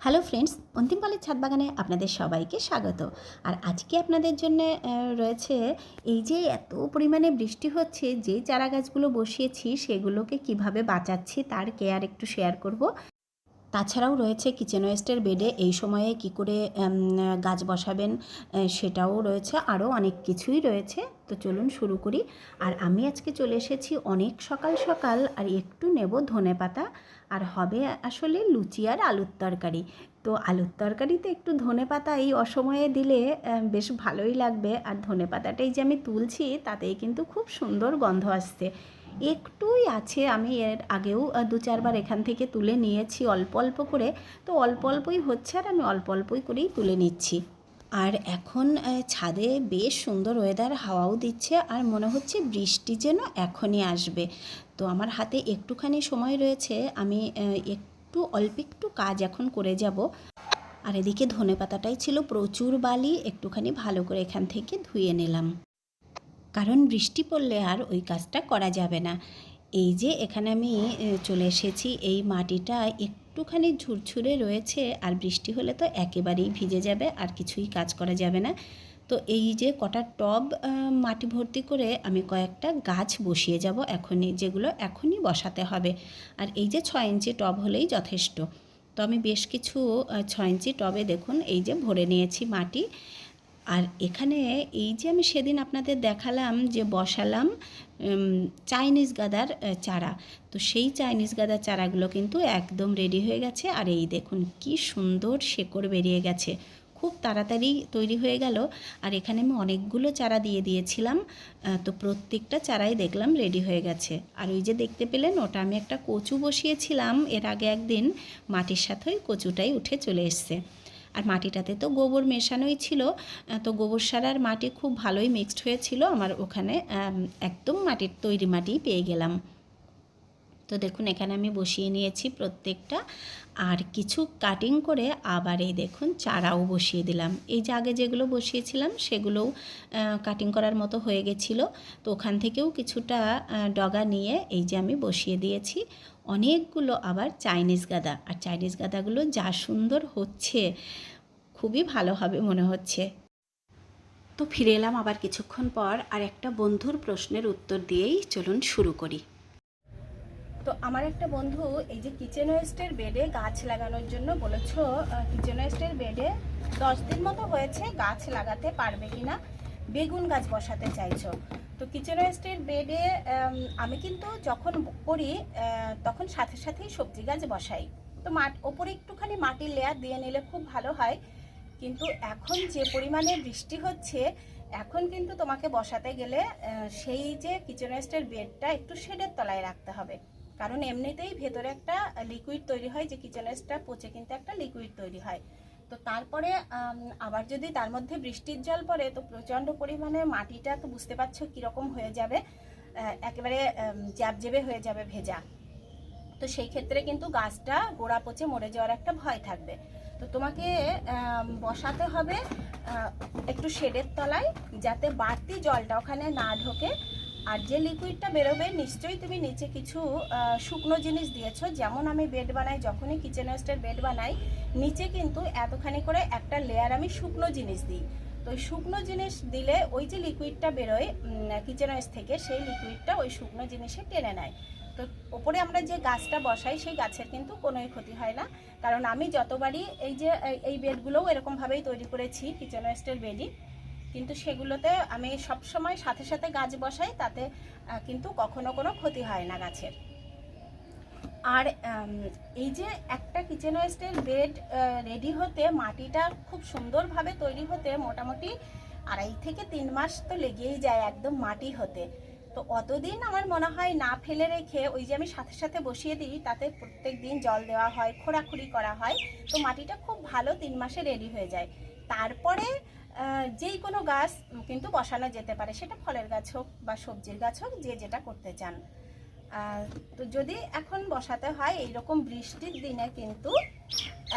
Hello friends অন্তিমপালের ছাদ বাগানে আপনাদের সবাইকে স্বাগত। আর আজকে আপনাদের জন্য রয়েছে এই যে এত পরিমাণে বৃষ্টি হচ্ছে, যে চারা গাছগুলো বসিয়েছি, সেগুলোকে কীভাবে বাঁচাচ্ছি তার কেয়ার একটু শেয়ার করব। তাছাড়াও রয়েছে কিচেন ওয়েস্টের বেডে এই সময়ে কি করে গাছ বসাবেন সেটাও রয়েছে, আরও অনেক কিছুই রয়েছে। তো চলুন শুরু করি। আর আমি আজকে চলে এসেছি অনেক সকাল সকাল, আর একটু নেব ধনে পাতা, আর হবে আসলে লুচি আর আলুর তরকারি। তো আলুর তরকারিতে একটু ধনে পাতা এই অসময়ে দিলে বেশ ভালোই লাগবে। আর ধনে পাতাটাই যে আমি তুলছি, তাতেই কিন্তু খুব সুন্দর গন্ধ আসছে। একটুই আছে, আমি এর আগেও দু চারবার এখান থেকে তুলে নিয়েছি অল্প অল্প করে। তো অল্প অল্পই হচ্ছে আর আমি অল্প অল্পই করেই তুলে নিচ্ছি। আর এখন ছাদে বেশ সুন্দর ওয়েদার হাওয়াও দিচ্ছে আর মনে হচ্ছে বৃষ্টি যেন এখনই আসবে। তো আমার হাতে একটুখানি সময় রয়েছে, আমি একটু অল্প একটু কাজ এখন করে যাব। আর এদিকে ধনে পাতাটাই ছিল প্রচুর বালি, একটুখানি ভালো করে এখান থেকে ধুয়ে নিলাম। কারণ বৃষ্টি পড়লে আর ওই কাজটা করা যাবে না। এই যে এখানে আমি চলে এসেছি। এই মাটিটা একটুখানি ঝুরঝুরে রয়েছে আর বৃষ্টি হলে তো একেবারেই ভিজে যাবে, আর কিছুই কাজ করা যাবে না। তো এই যে কটা টব মাটি ভর্তি করে আমি কয়েকটা গাছ বসিয়ে যাব এখনই, যেগুলো এখনই বসাতে হবে। আর এই যে ছয় ইঞ্চি টব হলেই যথেষ্ট। তো আমি বেশ কিছু ছয় ইঞ্চি টবে দেখুন, এই যে ভরে নিয়েছি মাটি। আর এখানে এই যে আমি সেদিন আপনাদের দেখালাম যে বসালাম চাইনিজ গাদার চারা। তো সেই চাইনিজ গাদার চারাগুলো কিন্তু একদম রেডি হয়ে গেছে। আর এই দেখুন কি সুন্দর শেকড় বেরিয়ে গেছে। খুব তাড়াতাড়ি তৈরি হয়ে গেল। আর এখানে আমি অনেকগুলো চারা দিয়ে দিয়েছিলাম। তো প্রত্যেকটা চারাই দেখলাম রেডি হয়ে গেছে। আর ওই যে দেখতে পেলেন, ওটা আমি একটা কচু বসিয়েছিলাম। এর আগে একদিন মাটির সাথে কচুটাই উঠে চলে এসছে। আর মাটিটাতে। তো গোবর মেশানোই ছিল তো গোবর সার আর মাটি খুব ভালোই মিক্সড হয়েছিল। আমার ওখানে একদম মাটির তৈরি মাটি পেয়ে গেলাম। তো দেখুন, এখানে আমি বসিয়ে নিয়েছি প্রত্যেকটা। আর কিছু কাটিং করে আবার এই দেখুন, চারাও বসিয়ে দিলাম। এই যে আগে যেগুলো বসিয়েছিলাম, সেগুলোও কাটিং করার মতো হয়ে গেছিল। তো ওখান থেকেও কিছুটা ডগা নিয়ে এই যে আমি বসিয়ে দিয়েছি। অনেকগুলো আবার চাইনিজ গাদা। আর চাইনিজ গাদাগুলো যা সুন্দর হচ্ছে, খুবই ভালো হবে মনে হচ্ছে। তো ফিরে এলাম আবার কিছুক্ষণ পর, আর একটা বন্ধুর প্রশ্নের উত্তর দিয়েই চলুন শুরু করি। তো আমার একটা বন্ধু এই যে কিচেন ওয়েস্টের বেডে গাছ লাগানোর জন্য বলেছ কিচেন ওয়েস্টের বেডে দশ দিন মতো হয়েছে গাছ লাগাতে পারবে কিনা? বেগুন গাছ বসাতে চাইছো। তো কিচেন ওয়েস্টের বেডে আমি কিন্তু যখন করি তখন সাথে সাথেই সবজি গাছ বসাই। তো মাঠ ওপরে একটুখানি মাটির লেয়ার দিয়ে নিলে খুব ভালো হয়। কিন্তু এখন যে পরিমাণে বৃষ্টি হচ্ছে, এখন কিন্তু তোমাকে বসাতে গেলে সেই যে কিচেন ওয়েস্টের বেডটা একটু শেডের তলায় রাখতে হবে। কারণ এমনিতেই ভেতরে একটা লিকুইড তৈরি হয়, যে কিচেন ওয়েস্টটা পচে কিন্তু একটা লিকুইড তৈরি হয়। তো তারপরে আবার যদি তার মধ্যে বৃষ্টির জল পড়ে, তো প্রচণ্ড পরিমাণে মাটিটা তো বুঝতে পারছ কীরকম হয়ে যাবে। একেবারে জ্যাবজেবে হয়ে যাবে ভেজা। তো সেই ক্ষেত্রে কিন্তু গাছটা গোড়া পচে মরে যাওয়ার একটা ভয় থাকবে। তো তোমাকে বসাতে হবে একটু শেডের তলায়, যাতে বাড়তি জলটা ওখানে না ঢোকে। আর যে লিকুইডটা বেরোবে, নিশ্চয়ই তুমি নিচে কিছু শুকনো জিনিস দিয়েছ। যেমন আমি বেড বানাই, যখনই কিচেন ওয়েস্টের বেড বানাই, নিচে কিন্তু এতখানি করে একটা লেয়ার আমি শুকনো জিনিস দিই। তো ওই শুকনো জিনিস দিলে ওই যে লিকুইডটা বেরোয় কিচেন ওয়েস্ট থেকে, সেই লিকুইডটা ওই শুকনো জিনিসে টেনে নেয়। তো ওপরে আমরা যে গাছটা বসাই, সেই গাছের কিন্তু কোনোই ক্ষতি হয় না। কারণ আমি যতবারই এই যে, এই- বেডগুলোও এরকমভাবেই তৈরি করেছি কিচেন ওয়েস্টের বেডই কিন্তু সেগুলোতে আমি সব সময় সাথে সাথে গাছ বসাই, তাতে কিন্তু কখনো কোনো ক্ষতি হয় না গাছের। আর এই যে একটা কিচেন ওয়েস্টের বেড রেডি হতে, মাটিটা খুব সুন্দরভাবে তৈরি হতে মোটামুটি আড়াই থেকে তিন মাস তো লেগেই যায় একদম মাটি হতে। তো অতদিন আমার মনে হয় না ফেলে রেখে ওই যে আমি সাথে সাথে বসিয়ে দিই, তাতে প্রত্যেক দিন জল দেওয়া হয়, খোঁড়াখুড়ি করা হয়, তো মাটিটা খুব ভালো তিন মাসে রেডি হয়ে যায়। তারপরে যেই কোনো গাছ কিন্তু বসানো যেতে পারে, সেটা ফলের গাছ হোক বা সবজির গাছ হোক, যে যেটা করতে চান। তো যদি এখন বসাতে হয়, এইরকম বৃষ্টির দিনে কিন্তু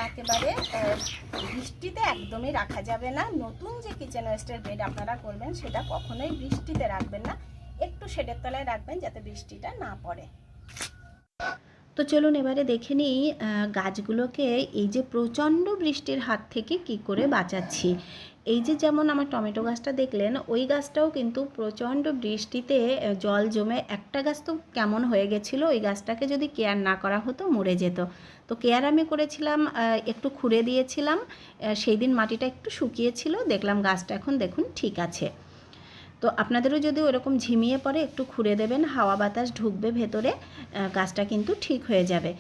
একেবারে বৃষ্টিতে একদমই রাখা যাবে না। নতুন যে কিচেন ওয়েস্টের বেড আপনারা করবেন, সেটা কখনোই বৃষ্টিতে রাখবেন না। একটু শেডের তলায় রাখবেন যাতে বৃষ্টিটা না পড়ে। তো চলুন এবারে দেখে নিই গাছগুলোকে এই যে প্রচণ্ড বৃষ্টির হাত থেকে কি করে বাঁচাচ্ছি। এই যে যেমন আমার টমেটো গাছটা দেখলেন, ওই গাছটাও কিন্তু প্রচণ্ড বৃষ্টিতে জল জমে একটা গাছ তো কেমন হয়ে গেছিল, ওই গাছটাকে যদি কেয়ার না করা হতো মরে যেত। তো কেয়ার আমি করেছিলাম একটু খুঁড়ে দিয়েছিলাম সেই দিন মাটিটা একটু শুকিয়েছিল, দেখলাম গাছটা এখন দেখুন ঠিক আছে। তো আপনাদেরও যদি ওরকম ঝিমিয়ে পড়ে একটু খুঁড়ে দেবেন, হাওয়া বাতাস ঢুকবে ভেতরে গাছটা কিন্তু ঠিক হয়ে যাবে।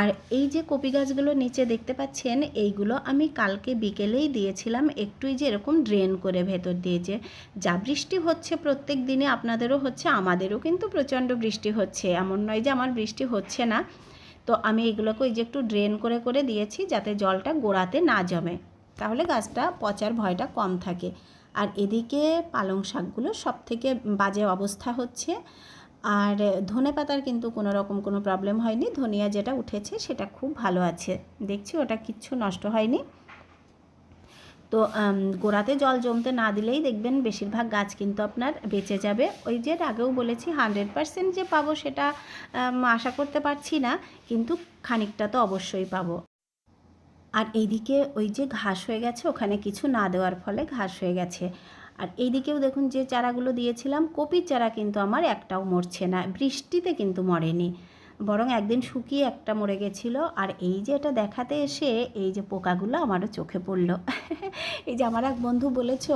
আর এই যে কপি গাছগুলো নিচে দেখতে পাচ্ছেন, এইগুলো আমি কালকে বিকেলেই দিয়েছিলাম। একটুই যে এরকম ড্রেন করে ভেতর দিয়ে যে যা বৃষ্টি হচ্ছে প্রত্যেক দিনে আপনাদেরও হচ্ছে, আমাদেরও কিন্তু প্রচণ্ড বৃষ্টি হচ্ছে। এমন নয় যে আমার বৃষ্টি হচ্ছে না। তো আমি এগুলোকে ওই যে একটু ড্রেন করে করে দিয়েছি যাতে জলটা গোড়াতে না জমে। তাহলে গাছটা পচার ভয়টা কম থাকে। আর এদিকে পালং শাকগুলো সব থেকে বাজে অবস্থা হচ্ছে। আর ধনে পাতার কিন্তু কোনো রকম কোনো প্রবলেম হয়নি। ধনিয়া যেটা উঠেছে সেটা খুব ভালো আছে। দেখছি ওটা কিচ্ছু নষ্ট হয়নি। তো গোড়াতে জল জমতে না দিলেই দেখবেন বেশিরভাগ গাছ কিন্তু আপনার বেঁচে যাবে। ওই যে আগেও বলেছি হান্ড্রেড পারসেন্ট যে পাবো সেটা আশা করতে পারছি না, কিন্তু খানিকটা তো অবশ্যই পাবো। আর এইদিকে ওই যে ঘাস হয়ে গেছে, ওখানে কিছু না দেওয়ার ফলে ঘাস হয়ে গেছে। আর এইদিকেও দেখুন যে চারাগুলো দিয়েছিলাম, কপির চারা কিন্তু আমার একটাও মরছে না, বৃষ্টিতে কিন্তু মরেনি। বরং একদিন শুকিয়ে একটা মরে গেছিল, আর এই যে এটা দেখাতে এসে এই যে পোকাগুলো আমারও চোখে পড়ল। এই যে আমার এক বন্ধু বলেছ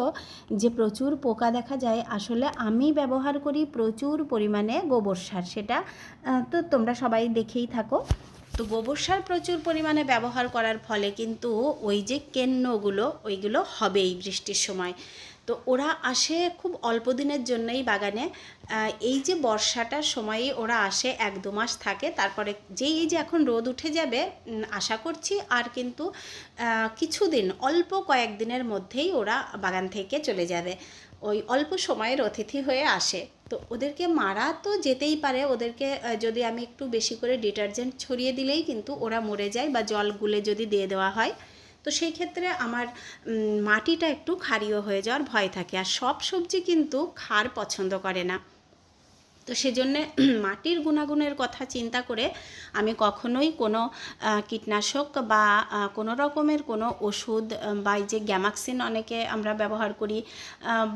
যে প্রচুর পোকা দেখা যায়, আসলে আমি ব্যবহার করি প্রচুর পরিমাণে গোবর সার, সেটা তো তোমরা সবাই দেখেই থাকো। তো গোবর সার প্রচুর পরিমাণে ব্যবহার করার ফলে কিন্তু ওই যে কেন্নগুলো, ওইগুলো হবেই বৃষ্টির সময়। তো ওরা আসে খুব অল্প দিনের জন্যই বাগানে। এই যে বর্ষাটার সময়ই ওরা আসে এক দু মাস থাকে, তারপরে যেই এই যে এখন রোদ উঠে যাবে আশা করছি আর কিন্তু কিছুদিন, অল্প কয়েকদিনের মধ্যেই ওরা বাগান থেকে চলে যাবে। ওই অল্প সময়ের অতিথি হয়ে আসে। তো ওদেরকে মারা তো যেতেই পারে, ওদেরকে যদি আমি একটু বেশি করে ডিটারজেন্ট ছড়িয়ে দিলেই কিন্তু ওরা মরে যায় বা জল গুলে যদি দিয়ে দেওয়া হয়। তো সেই ক্ষেত্রে আমার মাটিটা একটু ক্ষারীয় হয়ে যাওয়ার ভয় থাকে। আর সব সবজি কিন্তু ক্ষার পছন্দ করে না। তো সেজন্যে মাটির গুণাগুণের কথা চিন্তা করে আমি কখনোই কোনো কীটনাশক বা কোনো রকমের কোনো ওষুধ বা যে গ্যামাক্সিন অনেকে আমরা ব্যবহার করি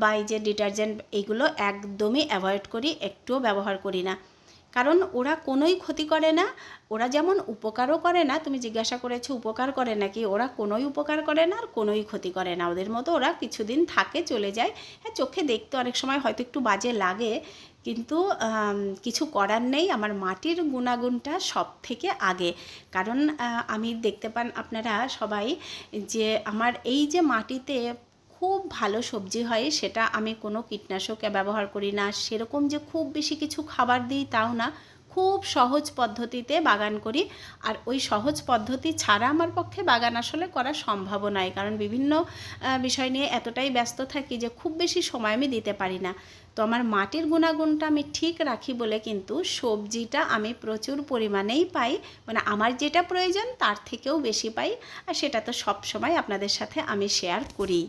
বা যে ডিটারজেন্ট, এইগুলো একদমই অ্যাভয়েড করি, একটুও ব্যবহার করি না। কারণ ওরা কোনোই ক্ষতি করে না, ওরা যেমন উপকারও করে না, তুমি জিজ্ঞাসা করেছ উপকার করে নাকি, ওরা কোনোই উপকার করে না আর কোনোই ক্ষতি করে না। ওদের মতো ওরা কিছুদিন থাকে, চলে যায়। হ্যাঁ চোখে দেখতে অনেক সময় হয়তো একটু বাজে লাগে, কিন্তু কিছু করার নেই। আমার মাটির গুণাগুণটা সব থেকে আগে। কারণ আমি দেখতে পান আপনারা সবাই যে আমার এই যে মাটিতে খুব ভালো সবজি হয়, সেটা আমি কোনো কীটনাশক ব্যবহার করি না। সেরকম যে খুব বেশি কিছু খাবার দিই তাও না, খুব সহজ পদ্ধতিতে বাগান করি। আর ওই সহজ পদ্ধতি ছাড়া আমার পক্ষে বাগান আসলে করা সম্ভব নয়, কারণ বিভিন্ন বিষয় নিয়ে এতটাই ব্যস্ত থাকি যে খুব বেশি সময় আমি দিতে পারি না। তো আমার মাটির গুণাগুণটা আমি ঠিক রাখি বলে কিন্তু সবজিটা আমি প্রচুর পরিমাণেই পাই। মানে আমার যেটা প্রয়োজন তার থেকেও বেশি পাই, আর সেটা তো সব সময় আপনাদের সাথে আমি শেয়ার করি।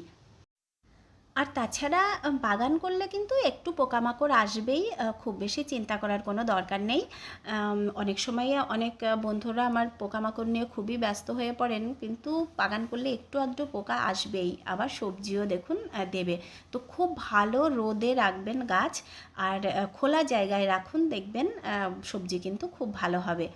আর তাছাড়া বাগান করলে কিন্তু একটু পোকামাকড় আসবেই খুব বেশি চিন্তা করার কোনো দরকার নেই। অনেক সময়, অনেক বন্ধুরা আমার পোকামাকড় নিয়ে খুবই ব্যস্ত হয়ে পড়েন, কিন্তু বাগান করলে একটু আধটু পোকা আসবেই। আবার সবজিও দেখুন দেবে। তো খুব ভালো রোদে রাখবেন গাছ, আর খোলা জায়গায় রাখুন, দেখবেন সবজি কিন্তু খুব ভালো হবে।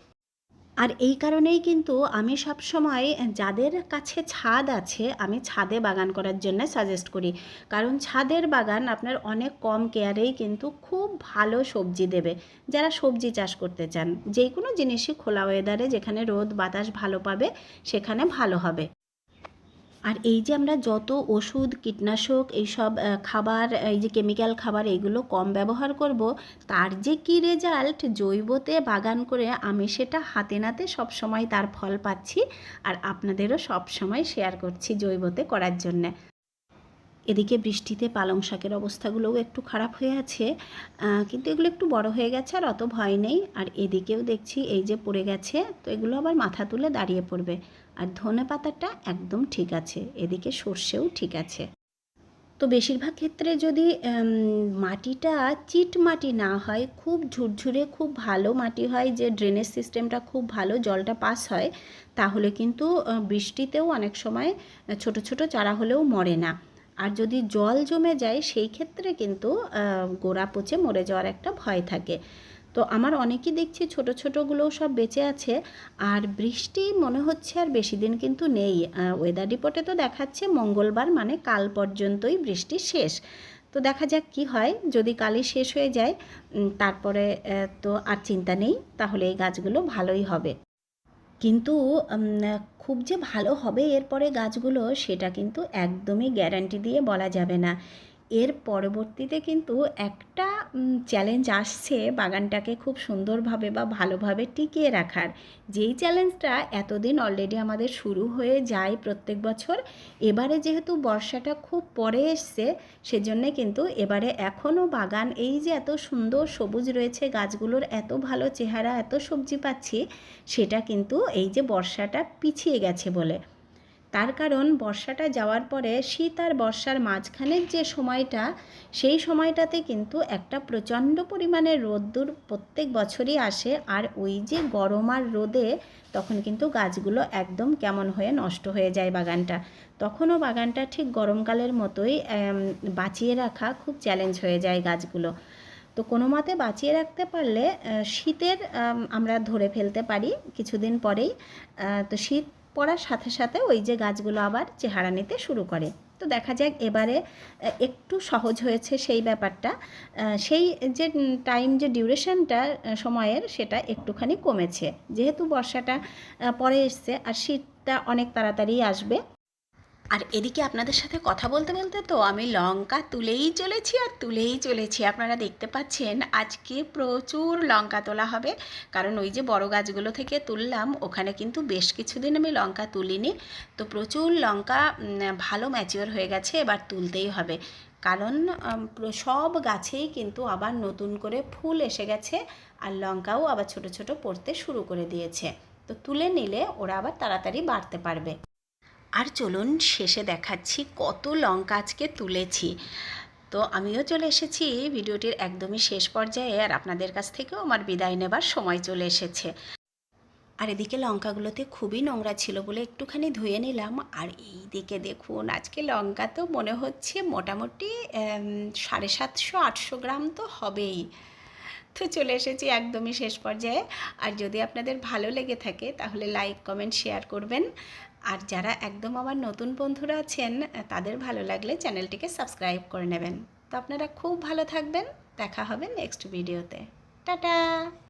আর এই কারণেই কিন্তু আমি সব সময় যাদের কাছে ছাদ আছে, আমি ছাদে বাগান করার জন্য সাজেস্ট করি। কারণ ছাদের বাগান আপনার অনেক কম কেয়ারেই কিন্তু খুব ভালো সবজি দেবে। যারা সবজি চাষ করতে চান যে কোনো জিনিসই খোলা ওয়েদারে যেখানে রোদ, বাতাস ভালো পাবে, সেখানে ভালো হবে। আর এই যে আমরা যত ওষুধ, কীটনাশক, এইসব খাবার, এই যে কেমিক্যাল খাবার, এগুলো কম ব্যবহার করব, তার যে কি রেজাল্ট জৈবতে বাগান করে আমি সেটা হাতে নাতে সব সময় তার ফল পাচ্ছি আর আপনাদেরও সব সময় শেয়ার করছি জৈবতে করার জন্যে। এদিকে বৃষ্টিতে পালং শাকের অবস্থাগুলোও একটু খারাপ হয়ে আছে কিন্তু এগুলো একটু বড় হয়ে গেছে আর অত ভয় নেই। আর এদিকেও দেখছি এই যে পড়ে গেছে, তো এগুলো আবার মাথা তুলে দাঁড়িয়ে পড়বে। আর ধনে পাতাটা একদম ঠিক আছে, এদিকে সর্ষেও ঠিক আছে। তো বেশিরভাগ ক্ষেত্রে যদি মাটিটা চিট মাটি না হয়, খুব ঝুরঝুরে, খুব ভালো মাটি হয়, যে ড্রেনেজ সিস্টেমটা খুব ভালো জলটা পাস হয়, তাহলে কিন্তু বৃষ্টিতেও অনেক সময় ছোট ছোট চারা হলেও মরে না। আর যদি জল জমে যায়, সেই ক্ষেত্রে কিন্তু গোড়া পচে মরে যাওয়ার একটা ভয় থাকে। তো আমার অনেকেই দেখছি ছোট ছোটোগুলোও সব বেঁচে আছে, আর বৃষ্টি মনে হচ্ছে আর বেশি দিন কিন্তু নেই। ওয়েদার রিপোর্টে তো দেখাচ্ছে মঙ্গলবার মানে কাল পর্যন্তই বৃষ্টি শেষ। তো দেখা যাক কি হয়, যদি কালই শেষ হয়ে যায় তারপরে তো আর চিন্তা নেই, তাহলে এই গাছগুলো ভালোই হবে। কিন্তু খুব যে ভালো হবে এরপরে গাছগুলো সেটা কিন্তু একদমই গ্যারান্টি দিয়ে বলা যাবে না। এর পরবর্তীতে কিন্তু একটা চ্যালেঞ্জ আসছে বাগানটাকে খুব সুন্দরভাবে বা ভালোভাবে টিকিয়ে রাখার। যেই চ্যালেঞ্জটা এতদিন অলরেডি আমাদের শুরু হয়ে যায় প্রত্যেক বছর, এবারে যেহেতু বর্ষাটা খুব পরে এসছে, সেজন্যে কিন্তু এবারে এখনও বাগান, এই যে এত সুন্দর সবুজ রয়েছে, গাছগুলোর এত ভালো চেহারা, এত সবজি পাচ্ছি, সেটা কিন্তু এই যে বর্ষাটা পিছিয়ে গেছে বলে। তার কারণ বর্ষাটা যাওয়ার পরে শীত আর বর্ষার মাঝখানের যে সময়টা, সেই সময়টাতে কিন্তু একটা প্রচণ্ড পরিমাণে রোদ্দুর প্রত্যেক বছরই আসে। আর ওই যে গরম আর রোদে তখন কিন্তু গাছগুলো একদম কেমন হয়ে নষ্ট হয়ে যায় বাগানটা। তখনও বাগানটা ঠিক গরমকালের মতোই বাঁচিয়ে রাখা খুব চ্যালেঞ্জ হয়ে যায় গাছগুলো। তো কোনো মতে বাঁচিয়ে রাখতে পারলে শীতের আমরা ধরে ফেলতে পারি কিছুদিন পরেই। তো শীত পড়ার সাথে সাথে ওই যে গাছগুলো আবার চেহারা নিতে শুরু করে। তো দেখা যাক এবারে একটু সহজ হয়েছে সেই ব্যাপারটা। সেই যে টাইম যে ডিউরেশনটা সময়ের, সেটা একটুখানি কমেছে। যেহেতু বর্ষাটা পরে এসছে, আর শীতটা অনেক তাড়াতাড়ি আসবে। আর এদিকে আপনাদের সাথে কথা বলতে বলতে তো আমি লঙ্কা তুলেই চলেছি আর তুলেই চলেছি। আপনারা দেখতে পাচ্ছেন আজকে প্রচুর লঙ্কা তোলা হবে। কারণ ওই যে বড় গাছগুলো থেকে তুললাম, ওখানে কিন্তু বেশ কিছুদিন আমি লঙ্কা তুলিনি। তো প্রচুর লঙ্কা ভালো ম্যাচিওর হয়ে গেছে, এবার তুলতেই হবে। কারণ সব গাছেই কিন্তু আবার নতুন করে ফুল এসে গেছে আর লঙ্কাও আবার ছোট ছোট পড়তে শুরু করে দিয়েছে। তো তুলে নিলে ওরা আবার তাড়াতাড়ি বাড়তে পারবে। আর চলুন শেষে দেখাচ্ছি কত লঙ্কা আজকে তুলেছি। তো আমিও চলে এসেছি, ভিডিওটির একদমই শেষ পর্যায়ে, আর আপনাদের কাছ থেকেও আমার বিদায় নেবার সময় চলে এসেছে। আর এদিকে লঙ্কাগুলোতে খুবই নোংরা ছিল বলে একটুখানি ধুয়ে নিলাম। আর এই দিকে দেখুন, আজকে লঙ্কা তো মনে হচ্ছে মোটামুটি সাড়ে সাতশো, আটশো গ্রাম তো হবেই। তো চলে এসেছি একদমই শেষ পর্যায়ে। আর যদি আপনাদের ভালো লেগে থাকে, তাহলে লাইক, কমেন্ট, শেয়ার করবেন। আর যারা একদম আমার নতুন বন্ধুরা আছেন, তাদের ভালো লাগলে চ্যানেলটিকে সাবস্ক্রাইব করে নেবেন। তো আপনারা খুব ভালো থাকবেন। দেখা হবে নেক্সট ভিডিওতে। টাটা!